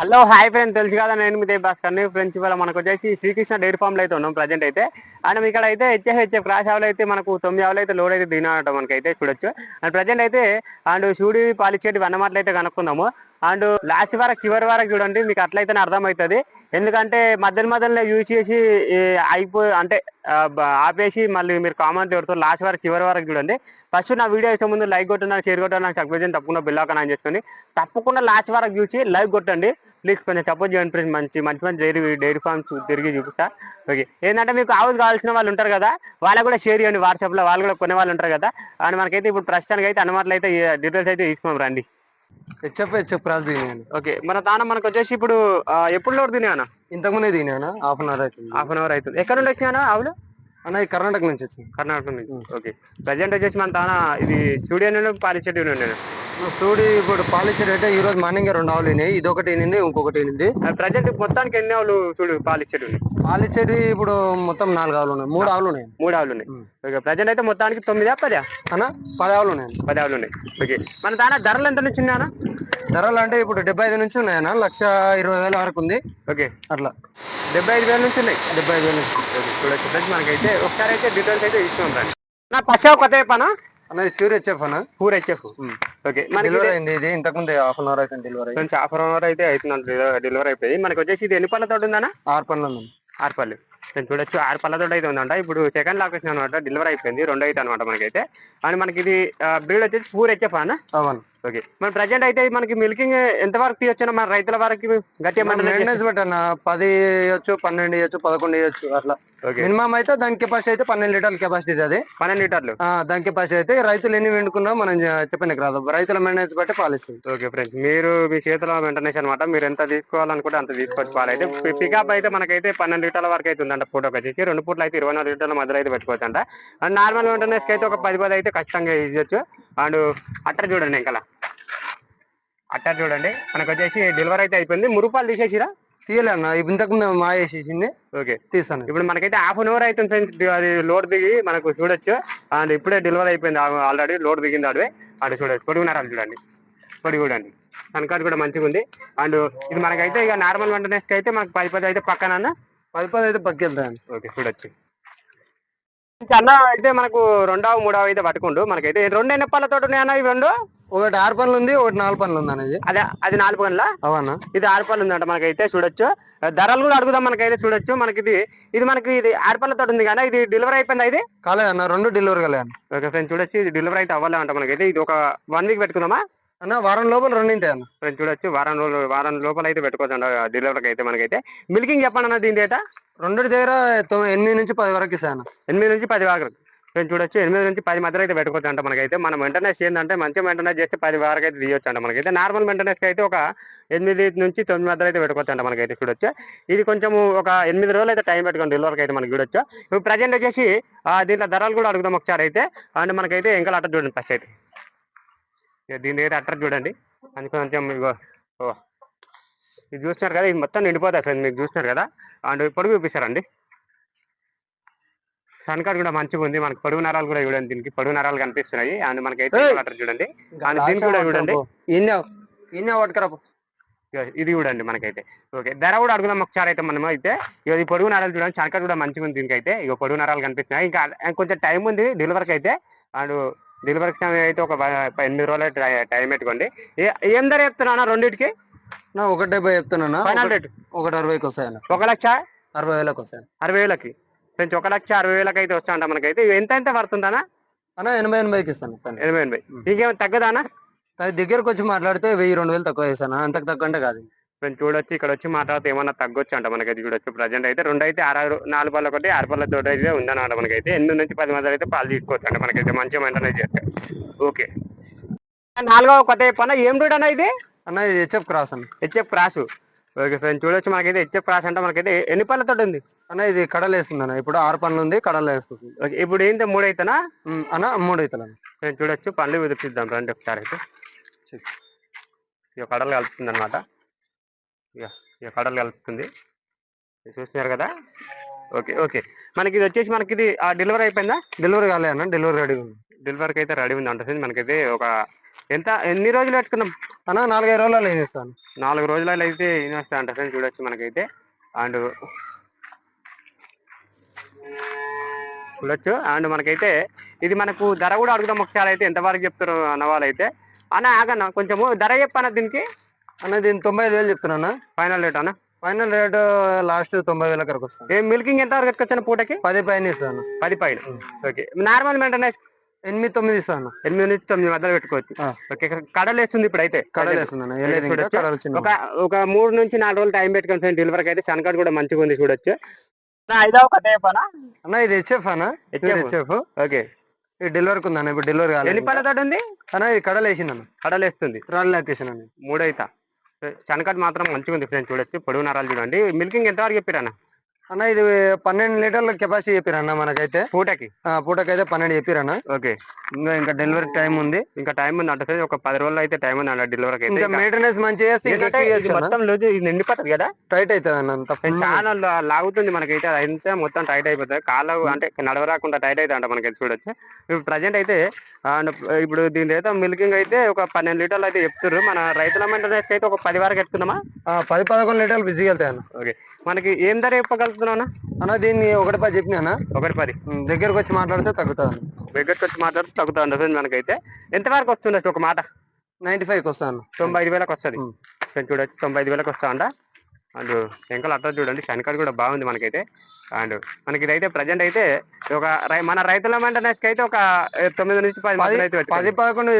Hello hi friend తెలుసు కదా నేను మీ భాస్కర్ ఫ్రెండ్స్. ఇవాళ మనకు వచ్చేసి శ్రీకృష్ణ డైరీ ఫామ్లో అయితే ఉన్నాం ప్రజెంట్ అయితే. అండ్ ఇక్కడ అయితే హెచ్ఎఫ్ క్రాష్ ఆవులు అయితే మనకు తొమ్మిది ఆవులు అయితే లోడ్ అయితే దిగినట్టు మనకైతే చూడొచ్చు. అండ్ ప్రజెంట్ అయితే అండ్ షూడి పాలిచ్చేటివి వన్నమాటలు అయితే కనుక్కుందాము. అండ్ లాస్ట్ వరకు చివరి వరకు చూడండి మీకు అట్లయితేనే అర్థమవుతుంది. ఎందుకంటే మధ్యలో మధ్యలో యూజ్ చేసి ఈ అయిపో అంటే ఆపేసి మళ్ళీ మీరు కామెంట్ పెడతారు లాస్ట్ వరకు చివరి వరకు చూడండి. ఫస్ట్ నా వీడియో ఇచ్చే ముందు లైక్ కొట్టండి షేర్ కొట్టండి నాకు సబ్స్క్రైబ్ తప్పకుండా బిల్ అని తప్పకుండా లాస్ట్ వరకు చూసి లైక్ కొట్టండి. ప్లీజ్ కొంచెం సపోర్ట్ చేయండి ఫ్రెండ్స్ మంచి మంచి మంచి డైరీ డైరీ ఫార్మ్స్ తిరిగి చూపిస్తా. ఓకే ఏంటంటే మీకు ఆవులు కావాల్సిన వాళ్ళు ఉంటారు కదా వాళ్ళకు కూడా షేర్ చేయండి వాట్సాప్లో వాళ్ళు కూడా కొనే వాళ్ళు ఉంటారు కదా. అండ్ మనకైతే ఇప్పుడు ప్రస్తుతానికి అయితే అనుమాటలు అయితే డీటెయిల్స్ అయితే తీసుకున్నాం రండి. హెచ్ఎఫ్ క్రాస్ దిగినాను ఓకే మన తాన మనకు వచ్చేసి ఇప్పుడు ఎప్పుడు లోడ్ తినా ఇంతకుముందే దిగినాను హాఫ్ అన్ అవర్ అవుతుంది. హాఫ్ అన్ అవర్ అవుతుంది. ఎక్కడ నుండి వచ్చినా ఆవులు? అన్న ఈ కర్ణాటక నుంచి వచ్చింది. కర్ణాటక నుంచి. ఓకే. ప్రజెంట్ వచ్చేసి మన తాన ఇది స్టూడియో నుండి పాలిచెట్టు నుండి చూడి ఇప్పుడు పాలిచ్చర్ అయితే ఈ రోజు మార్నింగ్ రెండు ఆవులు అయినాయి ఇది ఒకటి ఎనింది ఇంకొకటి ఎనింది ప్రజెంట్ మొత్తానికి ఎన్ని ఆవులు చూడు పాలిచెట్టు పాలిచ్చేటి ఇప్పుడు మొత్తం నాలుగు ఆవులు ఉన్నాయి. మూడు ఆవులు ఉన్నాయి. మూడు ఆవులు ఉన్నాయి. ఓకే ప్రజెంట్ అయితే మొత్తానికి తొమ్మిదా పదా? అన్న పది ఆవులు ఉన్నాయి. పది ఆవులు ఉన్నాయి. ఓకే. మన దాని ధరలు ఎంత నుంచి ఉన్నాయన్న ధరలు అంటే ఇప్పుడు డెబ్బై ఐదు నుంచి ఉన్నాయన్న లక్ష ఇరవై వేల వరకు ఉంది. ఓకే. అట్లా. డెబ్బై ఐదు వేల నుంచి ఉన్నాయి. డెబ్బై ఐదు వేల నుంచి. చూడొచ్చు. ఫ్రెండ్స్ మనకైతే ఒకసారి అయితే డీటెయిల్స్ అయితే ఇస్తున్నాం రండి నా పచ్చా కొత్త పనా అన్న ఇది ప్యూర్ హెచ్ఎఫ్ అన్న. Pure HF. ఓకే మనకి డెలివరీ అయింది ఇది. ఇంతకుముందే హాఫ్ అన్ అవర్ అయితే డెలివరీ కొంచెం హాఫ్ అన్ అవర్ అయితే అవుతుంది డెలివరీ అయిపోయి మనకి వచ్చేసి ఇది ఎన్ని పళ్ళతో ఉందన్నా? ఆరు పనులు ఉంది ఆరు పళ్ళు. నేను చూడొచ్చు. ఆరు పళ్ళతో అయితే ఉందంట. ఇప్పుడు సెకండ్ లాక్ వచ్చిన అనమాట డెలివరీ అయిపోయింది. రెండు అయితే అనమాట మనకైతే. అండ్ మనకి ఇది బ్రీడ్ వచ్చేసి పూర్ హెచ్ఎఫ్ అన్న? అవును. ఓకే. మన ప్రజెంట్ అయితే మనకి మిల్కింగ్ ఎంత వరకు తీయొచ్చు మన రైతుల వరకు గట్టిగా మెయింటెనెన్స్ పెట్టన్న పది ఇవ్వచ్చు పన్నెండు ఇవ్వచ్చు పదకొండు ఇవ్వచ్చు అట్లా. మినిమం అయితే దాని కెపాసిటీ అయితే పన్నెండు లీటర్ల కెపాసిటీ అది. పన్నెండు లీటర్లు. దాని కెపాసిటీ అయితే రైతులు ఎన్ని వెండుకున్నా మనం చెప్పడానికి రాదు. రైతుల మెయింటెనెన్స్ బట్టి పాలిస్తుంది. ఓకే ఫ్రెండ్స్ మీరు మీ చేతిలో వెంటనే అనమాట మీరు ఎంత తీసుకోవాలనుకుంటే అంత తీసుకోవచ్చు పాలు అయితే పికప్ అయితే మనకైతే పన్నెండు లీటర్ల వరకు అయితే ఉందంట ఫోటోకి వచ్చేసి రెండు పూట్లు అయితే ఇరవై నాలుగు లీటర్ల మధ్యలో అయితే పెట్టుకోవచ్చు అంట అండ్ నార్మల్ వెంటనేస్కి అయితే ఒక పది పది అయితే ఖచ్చితంగా ఇవ్వచ్చు అండ్ అట్టర్ చూడండి ఇంకా అట్టర్ చూడండి. మనకు వచ్చేసి డెలివరీ అయితే అయిపోయింది. మురుపాలు తీసేసిరా? తీయలే అన్న. ఇంతకు మా వేసేసింది. ఓకే. తీస్తాను. ఇప్పుడు మనకైతే హాఫ్ అన్ అవర్ అవుతుంది ఫ్రెండ్స్ అది లోడ్ దిగి మనకు చూడొచ్చు. అండ్ ఇప్పుడే డెలివరీ అయిపోయింది. ఆల్రెడీ లోడ్ దిగింది అడివే అటు చూడొచ్చు. పొడుగున్నారా చూడండి. పొడి చూడండి కనకాడు కూడా మంచిగా ఉంది. అండ్ ఇది మనకైతే ఇక నార్మల్ వెంటనేస్కి అయితే మనకు పది పది అయితే పక్కన పది పది అయితే పక్కెళ్తాను ఓకే చూడొచ్చు. అన్న అయితే మనకు రెండవ మూడవ అయితే పట్టుకుండు. మనకైతే రెండు ఎన్ని పళ్ళతో ఉన్నాయన్న ఇవి రెండు? ఒకటి ఆరు పనులు ఉంది ఒకటి నాలుగు పనులు ఉంది అనేది అదే అది నాలుగు పనుల అవన్నా ఇది ఆరు పళ్ళు ఉందంట మనకైతే చూడొచ్చు. ధరలు కూడా అడుగుదాం మనకైతే చూడొచ్చు. మనకి ఇది ఇది మనకి ఇది ఆరు పళ్ళతో ఉంది కదా ఇది డెలివరీ అయిపోయిందా ఇది? కాలేదన్న రెండు డెలివరీ కాలే అన్న ఓకే ఫ్రెండ్ చూడొచ్చు. ఇది డెలివరీ అయితే అవ్వాలంట మనకైతే. ఇది ఒక వన్ వీక్ పెట్టుకుందామా? అన్న వారం లోపల రెండు అన్న. ఫ్రెండ్ చూడొచ్చు వారం రోజులు వారం లోపల అయితే పెట్టుకోవచ్చు డెలివరీకి అయితే మనకైతే. మిల్కింగ్ చెప్పండి అన్న దీని డేటా రెండు దగ్గర ఎనిమిది నుంచి పది వరకు ఇస్తాను ఎనిమిది నుంచి పది వరకు. ఫ్రెండ్ చూడొచ్చు ఎనిమిది నుంచి పది మధ్యలో అయితే పెట్టుకోవచ్చు అంట మనకైతే. మనం మెయింటెనెన్స్ ఏంటంటే మంచి మెయింటెనెన్స్ చేస్తే పది వరకు అయితే తీయొచ్చు అంట మనకైతే. నార్మల్ మెయింటెనెన్స్ అయితే ఒక ఎనిమిది నుంచి తొమ్మిది మధ్యలో అయితే పెట్టుకోవచ్చు అంట మనకైతే చూడొచ్చు. ఇది కొంచెం ఒక ఎనిమిది రోజులు అయితే టైం పెట్టుకోండి డెలివరీకి అయితే మనకి చూడొచ్చు. ఇప్పుడు ప్రజెంట్ వచ్చేసి ఆ, దీంట్లో ధరలు కూడా అడుగుదాం ఒకసారి అయితే. అండ్ మనకైతే ఇంకా అట్ట చూడండి ఫస్ట్ అయితే. దీని దగ్గర అట్టర్ చూడండి. అందుకే కొంచెం ఓ. ఇది చూస్తున్నారు కదా ఇది మొత్తం నిండిపోతాయి ఫ్రెండ్ మీకు చూస్తున్నారు కదా. అండ్ పొడుగు చూపిస్తారండి. సన్కార్ కూడా మంచిగా ఉంది. మనకి పొడుగు నరాలు కూడా చూడండి దీనికి పొడుగు నరాలు కనిపిస్తున్నాయి. అండ్ మనకైతే ఏయ్! అట్టర్ చూడండి. అండ్ దీన్ని కూడా చూడండి. ఇగో ఇది చూడండి మనకైతే. ఓకే ధర కూడా అడుగుదాం ఒకసారి అయితే మనం అయితే. ఇక ఈ పొడుగు నరాలు చూడండి చనక కూడా మంచిగా ఉంది దీనికైతే. ఇక పొడుగు నరాలు కనిపిస్తున్నాయి. ఇంకా కొంచెం టైం ఉంది డెలివరీకి అయితే. అండ్ డెలివరీకి అయితే ఒక ఎనిమిది రోజులు టైం పెట్టుకోండి. ఏ- ధర చెప్తున్నా రెండింటికి? నా ఒకటి డెబ్బై చెప్తున్నా ఫైనల్ రేట్ ఒకటి అరవైకి వస్తాయన్న. ఒక లక్ష? అరవై వేలకు వస్తాయన్న. అరవై వేలకి. ఫ్రెండ్స్ ఒక లక్ష అరవై వేలకి అయితే వస్తా అంట మనకైతే ఎంత ఎంత పడుతుందనా అన్న? ఎనభై ఎనభైకి ఇస్తాను. ఎనభై ఎనభై. ఇంకేమైనా తగ్గదానా దగ్గరకు వచ్చి మాట్లాడితే వెయ్యి రెండు వేలు తక్కువ చేస్తాను అంతకు తక్కువ అంటే కాదు. మేము చూడొచ్చు ఇక్కడ వచ్చి మాట్లాడితే ఏమన్నా తగ్గొచ్చు అంట మనకైతే చూడొచ్చు. ప్రజెంట్ అయితే రెండు అయితే ఆరు నాలుగు పళ్ళ ఒకటి ఆరు పళ్ళ తోటి అయితే ఉందన్నమాట మనకైతే. ఎనిమిది నుంచి పది మంది అయితే పాలు తీసుకోవచ్చు అంట మనకైతే మంచిగా మెయింటైన్ చేస్తే ఓకే. నాలుగవ కొత్త చెప్పన్న ఏం రూట్ అన్న ఇది? అన్న ఇది హెచ్ఎఫ్ క్రాస్ అన్న. HF cross. ఓకే ఫ్రెండ్ చూడొచ్చు మనకైతే హెచ్ఎఫ్ క్రాస్ అంటే మనకైతే. ఎన్ని పళ్ళతో ఉంది? అన్న ఇది కడలు వేస్తుంది అన్న ఇప్పుడు ఆరు పనులు ఉంది కడలు వేసుకొస్తుంది ఓకే ఇప్పుడు ఏంటి మూడు అయితేనా ఉమ్, అన్న మూడు అన్న. నేను చూడొచ్చు పళ్ళు విదిపిద్దాం రండి ఒకసారి అయితే. ఇక కడలు కలుపుతుంది అనమాట ఇక ఇక కడలు కలుపుతుంది. చూస్తున్నారు కదా? Okay okay. మనకి ఇది వచ్చేసి మనకి ఇది ఆ డెలివరీ అయిపోయిందా? డెలివరీ కాలే అన్న? డెలివరీ రెడీ ఉంది. డెలివరీకి అయితే రెడీ ఉంది అంటే మనకైతే ఒక ఎంత ఎన్ని రోజులు పెట్టుకున్నాం? అన్న నాలుగైదు రోజులలో వేసేస్తాను నాలుగు రోజులలో అయితే ఇన్వెస్ట్ అంట చూడొచ్చు మనకైతే. అండ్ చూడొచ్చు. అండ్ మనకైతే ఇది మనకు ధర కూడా అడుగుదాం ఒకసారి అయితే. ఎంతవరకు చెప్తారు అన్న వాళ్ళైతే అన్న ఆగన్న. కొంచెము ధర చెప్పన్న దీనికి. అన్న దీని తొంభై ఐదు వేలు చెప్తున్నా ఫైనల్ రేట్ అన్న. ఫైనల్ రేట్ లాస్ట్ తొంభై వేల వరకు వస్తాను ఏ మిల్కింగ్ ఎంత వరకు ఎత్తుకొచ్చిన పూటకి? పది పైన ఇస్తాను పది పైన. ఓకే నార్మల్ మెయింటెనెన్స్ ఎనిమిది తొమ్మిది ఇస్తాను ఎనిమిది నుంచి తొమ్మిది మధ్యలో పెట్టుకోవచ్చు. ఓకే కడలు వేస్తుంది ఇప్పుడు అయితే. కడలు చిన్న ఒక ఒక మూడు నుంచి నాలుగు రోజులు టైం పెట్టుకొని డెలివరీకి అయితే శనకాడు కూడా మంచిగా ఉంది చూడొచ్చు. నా ఐదవ కథ చెప్పనా అన్న. ఇది హెచ్ఎఫ్ అన్న. హెచ్ఎఫ్ ఓకే ఇది డెలివరీకి ఉందన్న ఇప్పుడు డెలివరీ ఎన్ని కాలేదు పళ్ళతోటి ఉంది? అన్న ఇది కడలు వేసిందన్న కడలు వేస్తుంది రాళ్ళు లొకేషన్ అన్న. మూడైతా. శనకాడు మాత్రం మంచిగా ఉంది ఫ్రెండ్స్. చూడొచ్చు. పొడవు నరాలు చూడండి. మిల్కింగ్ ఎంత వరకు చెప్పారన్న అన్న ఇది పన్నెండు లీటర్ల కెపాసిటీ చెప్పిరన్న మనకైతే. పూటకి? ఆ, పూటకైతే పన్నెండు చెప్పిరన్న. ఓకే. ఇంకా ఇంకా డెలివరీ టైం ఉంది. ఇంకా టైం ఉంది అంటే ఒక పది రోజులు అయితే టైం ఉంది అన్న డెలివరీకి అయితే. ఇంకా మెయింటెనెన్స్ మంచిగా చేస్తే. మొత్తం రోజు ఇది నిండిపోతుంది కదా? టైట్ అవుతుంది అన్న అంత full. చాలా లా- లాగుతుంది మనకైతే. అది అయితే మొత్తం టైట్ అయిపోతుంది. కాళ్ళ అంటే నడవరాకుండా టైట్ అయితే అంట మనకి చూడొచ్చు. ఇప్పుడు ప్రజెంట్ అయితే ఇప్పుడు దీని అయితే మిల్కింగ్ అయితే ఒక పన్నెండు లీటర్లు అయితే చెప్తున్నారు మన రైతుల మెయింటెనెన్స్ అయితే ఒక పది వరకు ఎత్తుకుందామా పది పదకొండు లీటర్లు బిజీగా వెళ్తాయి అన్న. ఓకే. మనకి ఏం ధర అన్న? దీన్ని ఒకటి పది చెప్పినా ఒకటి పది. దగ్గరకు వచ్చి మాట్లాడితే తగ్గుతుంది దగ్గరికి వచ్చి మాట్లాడితే తగ్గుతా ఉండదు మనకైతే. ఎంత వరకు వస్తుండొచ్చు ఒక మాట? నైన్టీ ఫైవ్కి వస్తాను తొంభై ఐదు వేలకు వస్తుంది. చూడొచ్చు తొంభై ఐదు వేలకు వస్తా అంట అండ్ వెంకల అట్ట చూడండి శనికాడు కూడా బాగుంది మనకైతే. అండ్ మనకి ఇదైతే ప్రజెంట్ అయితే ఒక మన రైతుల మెయింటెనెన్స్ అయితే ఒక తొమ్మిది నుంచి పది అయితే పది. పదకొండు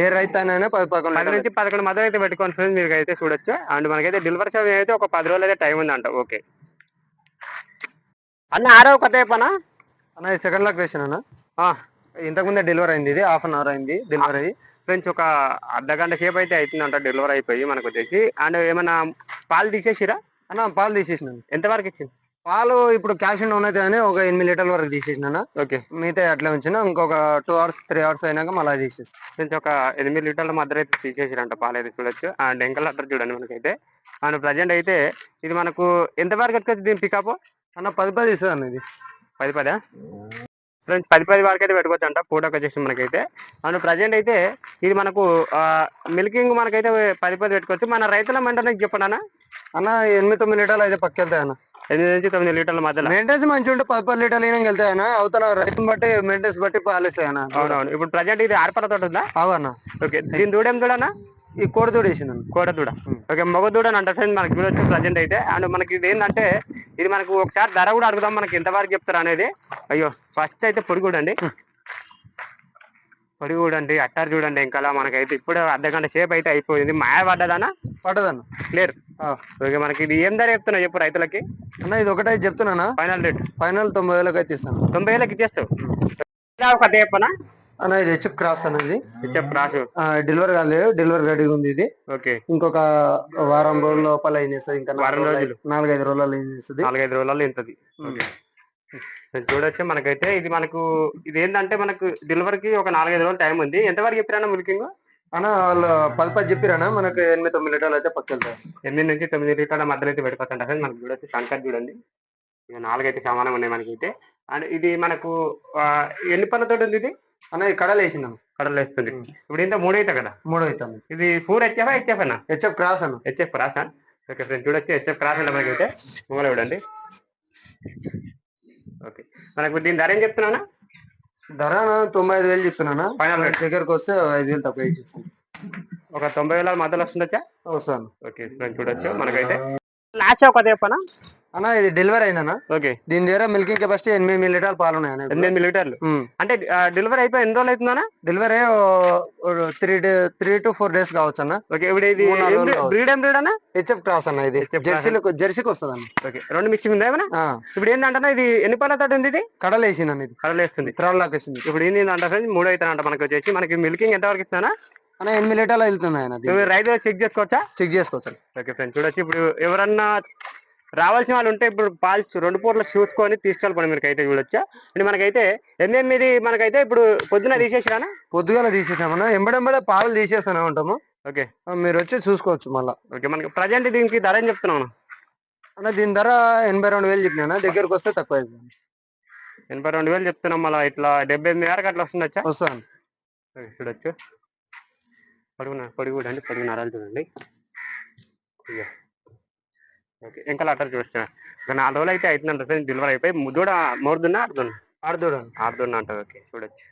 ఏ రైతు పది పదకొండు పది నుంచి పదకొండు మధ్యలో అయితే పెట్టుకోండి ఫ్రెండ్స్ మీరు అయితే చూడొచ్చు. అండ్ మనకైతే డెలివరీ సమయం అయితే ఒక పది రోజులు అయితే టైం ఉందంట ఓకే. అన్న ఆరో కొత్త పనా? అన్న ఇది సెకండ్ లాక్ వేసిన అన్న. ఇంతకు ముందే డెలివరీ అయింది ఇది హాఫ్ అన్ అవర్ అయింది డెలివరీ అయ్యి. ఫ్రెండ్స్ ఒక అర్ధ గంట సేపు అయితే అవుతుందంట డెలివరీ అయిపోయి మనకు వచ్చేసి. అండ్ ఏమైనా పాలు తీసేసిరా? అన్న పాలు తీసేసినాను ఎంతవరకు ఇచ్చింది? పాలు ఇప్పుడు క్యాష్ ఉన్నది కానీ ఒక ఎనిమిది లీటర్ల వరకు తీసేసిన ఓకే మిగతా అట్లా ఉంచిన ఇంకొక టూ అవర్స్ త్రీ అవర్స్ అయినాక మళ్ళీ తీసేస్తాను ఫ్రెండ్స్ ఒక ఎనిమిది లీటర్ల మధ్య అయితే తీసేసిరంట పాలు అయితే చూడొచ్చు. అండ్ ఎంకల్ అట్టర్ చూడండి మనకైతే. అండ్ ప్రజెంట్ అయితే ఇది మనకు ఎంత వరకు వచ్చి దీని పికప్ అన్న పది పది ఇస్తుంది అన్న ఇది. పది పదా? ఫ్రెండ్స్ పది పది వరకు అయితే పెట్టుకోవచ్చు అంట పూటకు వచ్చేసి మనకైతే. అండ్ ప్రజెంట్ అయితే ఇది మనకు మిల్కింగ్ మనకైతే పది పది పెట్టుకోవచ్చు. మన రైతుల మంటే చెప్పండి అన్న. అన్న ఎనిమిది తొమ్మిది లీటర్లు అయితే పక్క వెళ్తాయి అన్న. ఎనిమిది నుంచి తొమ్మిది లీటర్ల మధ్యలో. మెయింటెన్స్ మంచిగా ఉంటే పది పది లీటర్లు అయినా వెళ్తాయి అన్న. అవతల రైతుని బట్టి మెయింటెన్స్ బట్టి పాలు ఇస్తాయి అన్న. అవునవును. ఇప్పుడు ప్రజెంట్ ఇది ఆడపల తోట ఉందా? అవు అన్న. ఓకే. దీని దూడేం దూడనా ఈ కోడి తోడు వేసింది కోడ దూడ. ఓకే మగ దూడ అని అంటారు మనకి చూడొచ్చు ప్రజెంట్ అయితే. అండ్ మనకి ఇది ఏంటంటే ఇది మనకు ఒకసారి ధర కూడా అడుగుదాం మనకి ఎంత వరకు చెప్తారు అనేది. అయ్యో ఫస్ట్ అయితే పొడి చూడండి పొడి చూడండి అట్టారు చూడండి ఇంకా మనకైతే ఇప్పుడు అర్ధ గంట సేపు అయితే అయిపోయింది. మాయ పడ్డదనా? పట్టదన్న క్లియర్. ఓకే మనకి ఇది ఏం ధర చెప్తున్నా చెప్పు రైతులకి? అన్న ఇది ఒకటే చెప్తున్నానా? Final rate. ఫైనల్ తొంభై వేలకు అయితే ఇస్తాను. తొంభై వేలకి ఇచ్చేస్తావు? ఒక చెప్పనా అన్న ఇది హెచ్ క్రాస్ అనేది డెలివరీ కాలేదు. డెలివరీ రెడీగా ఉంది ఇది. ఓకే. ఇంకొక వారం రోజుల లోపల ఏం చేస్తుంది? ఇంకా వారం రోజులు. నాలుగైదు రోజులు ఏం చేస్తుంది? నాలుగైదు రోజులలో ఇంతది. చూడొచ్చు మనకైతే. ఇది మనకు ఇది ఏంటంటే మనకు డెలివరీకి ఒక నాలుగైదు రోజులు టైం ఉంది. ఎంతవరకు చెప్పినా మిల్కింగ్? అన్న వాళ్ళు పది పది చెప్పిరానా మనకు ఎనిమిది తొమ్మిది లీటర్లు అయితే పక్క వెళ్తాయి ఎనిమిది నుంచి తొమ్మిది లీటర్ల మధ్యలో అయితే పెట్టుకోవచ్చు మనకు చూడొచ్చు. శంకర్ చూడండి. ఇక నాలుగైతే సమానం ఉన్నాయి మనకి అయితే అండ్ ఇది మనకు ఎన్ని పళ్ళతో ఉంది ఇది? అన్న కడలు వేసిందాం కడలు వేస్తుంది. ఇప్పుడు ఇంత మూడు అయితే కదా? మూడో అవుతాం ఇది ఫోర్ హెచ్ఎఫ్ హెచ్ఎఫ్ అన్న? హెచ్ఎఫ్ క్రాస్ అన్న. హెచ్ఎఫ్ క్రాస్ ఓకే ఫ్రెండ్ చూడొచ్చు. హెచ్ఎఫ్ క్రాస్ అంటే మనకైతే మొగలు చూడండి. ఓకే. మనకు దీని ధర ఏం చెప్తున్నానా ధర తొంభై ఐదు వేలు చెప్తున్నానా rate. దగ్గరకు వస్తే ఐదు వేలు తక్కువ ఒక తొంభై వేల మధ్యలో వస్తుందచ్చా వస్తాను ఓకే ఫ్రెండ్ చూడొచ్చు. మనకైతే లాస్ట్ ఒక చెప్పనా? అన్న ఇది డెలివరీ అయిందన్న? ఓకే. దీని దగ్గర మిల్కింగ్ కెపాసిటీ ఎనిమిది మిల్లీ లీటర్లు పాలు ఉన్నాయి ఎనిమిది లీటర్లు అంటే డెలివరీ అయిపోయి ఎన్ని రోజులు అవుతుందనా delivery three three to four days కావచ్చు అన్న. ఓకే ఇప్పుడు ఇది. బ్రీడ్ ఏం బ్రీడ్ అన్న? హెచ్ఎఫ్ క్రాస్ అన్న ఇది. జెర్సీలకు జెర్సీకి వస్తుంది అన్న ఓకే రెండు మిక్సింగ్ ఉందా ఏమన్నా? ఇప్పుడు ఏంటంటే ఇది ఎన్ని పళ్ళతో ఉంది ఇది? కడలు వేసింది అన్న ఇది. కడలేస్తుంది త్రాల్ లాక్ వేసింది. ఇప్పుడు ఏంది అంటే ఫ్రెండ్స్ మూడు అవుతానంట మనకి వచ్చేసి. మనకి మిల్కింగ్ ఎంత వరకు ఇస్తానా అన్న ఎనిమిది లీటర్లు వెళ్తున్నాయి రైతు చెక్ చేసుకోవచ్చా? చెక్ చేసుకోవచ్చు ఓకే ఫ్రెండ్ చూడొచ్చు. ఇప్పుడు ఎవరన్నా రావాల్సిన వాళ్ళు ఉంటే ఇప్పుడు పాలు రెండు పూటలు చూసుకొని తీసుకెళ్ళిపోండి మీరు అయితే చూడొచ్చా? అండ్ మనకైతే ఎనిమిది మనకైతే ఇప్పుడు పొద్దున తీసేసిరానా? పొద్దుగాల తీసేసామన్నా ఎంబడెంబడే పాలు తీసేస్తూనే ఉంటాము. ఓకే. మీరు వచ్చి చూసుకోవచ్చు మళ్ళా. ఓకే మనకి ప్రజెంట్ దీనికి ధర ఏం చెప్తున్నాను అన్న? దీని ధర ఎనభై రెండు వేలు చెప్పినా దగ్గరకు వస్తే తక్కువ అవుతుంది ఎనభై రెండు వేలు చెప్తున్నాం మళ్ళీ ఇట్లా డెబ్బై ఎనిమిది వరకు అట్లా వస్తుందచ్చా వస్తాను. చూడొచ్చు. పొడుగు న- పొడుగు చూడండి పొడుగు నరాలు చూడండి. ఓకే. ఇంకా లెటర్ చూస్తున్నా. నాలుగు రోజులు అయితే అవుతుందంట ఫ్రెండ్స్ డెలివరీ అయిపోయి దూడ మోరుదున్నా ఆడుతున్నా. ఆడదూడ ఆడుతున్నా అంట. ఓకే. చూడొచ్చు.